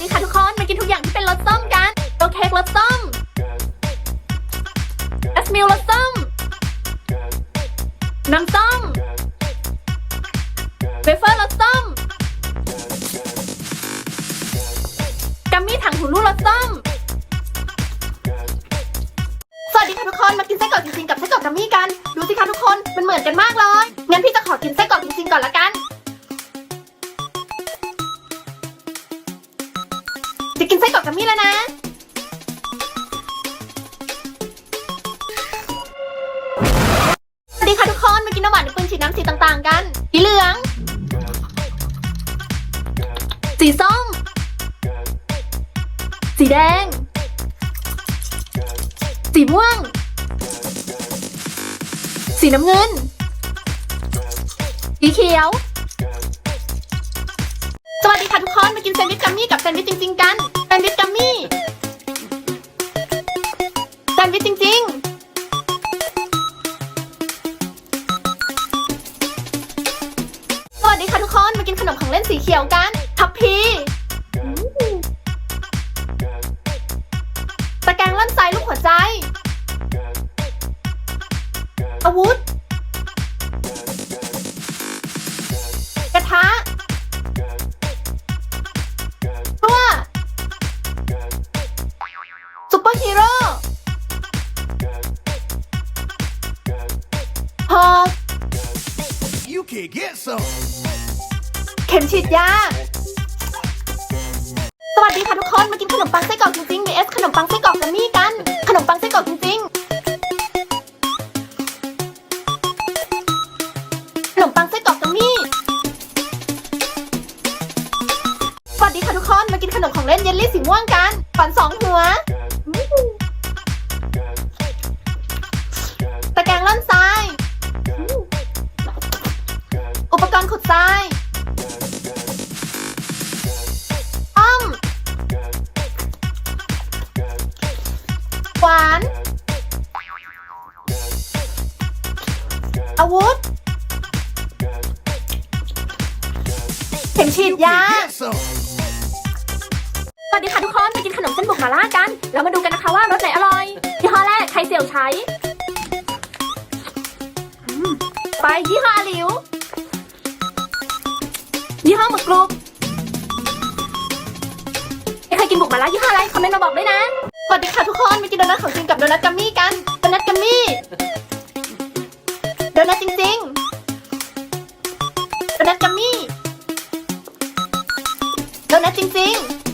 ดีค่ะทุกคน มากินทุกอย่างที่เป็นรสส้มกันโรเค้กรสส้มแอสมิลรสส้ม น้ำส้มเวเฟอร์รสส้ม จะกินไส้กรอกกัมมี่แล้วนะ สวัสดีค่ะทุกคน มากินน้ำหวานในปืนฉีดน้ำสีต่างๆ กัน สีเหลือง สีส้ม สีแดง สีม่วง สีน้ำเงิน สีเขียว สวัสดีค่ะทุกคน มากินแซนด์วิชกัมมี่กับแซนด์วิชจริงๆกัน แซนด์วิชจริงๆสวัสดีค่ะทุกคน มากินขนมของเล่นสีเขียวกันทัพพีตะแกรงล่อนไซลูกหัวใจ อาวุธ กระทะตัวซุปเปอร์ฮีโร่ หอ You can get some. เข็มฉีดยา สวัสดีค่ะทุกคน มากินขนมปังไส้กรอกจริงๆ vs ขนมปังไส้กรอกกัมมี่กัน ขนมปังไส้กรอกจริงๆ ขนมปังไส้กรอกกัมมี่ สวัสดีค่ะทุกคน มากินขนมของเล่นเยลลี่สีม่วงกัน ฝันสองหัว ขวาน อาวุธ เข็มฉีดยา สวัสดีค่ะทุกคนมากินขนมเส้นบุกหมาล่ากัน แล้วมาดูกันนะคะว่ารสไหนอร่อยยี่ห้อแรกไข่เสี่ยวใช้อืมไปยี่ห้ออาหลิว ยี่ห้อหมึกกรุบใครกินบุกหมาล่ายี่ห้ออะไรคอมเมนต์มาบอกด้วยนะ สวัสดีค่ะทุกคนมากินโดนัทของจริงกับโดนัทกัมมี่กันโดนัทกัมมี่โดนัทจริงๆโดนัทกัมมี่โดนัทจริงๆ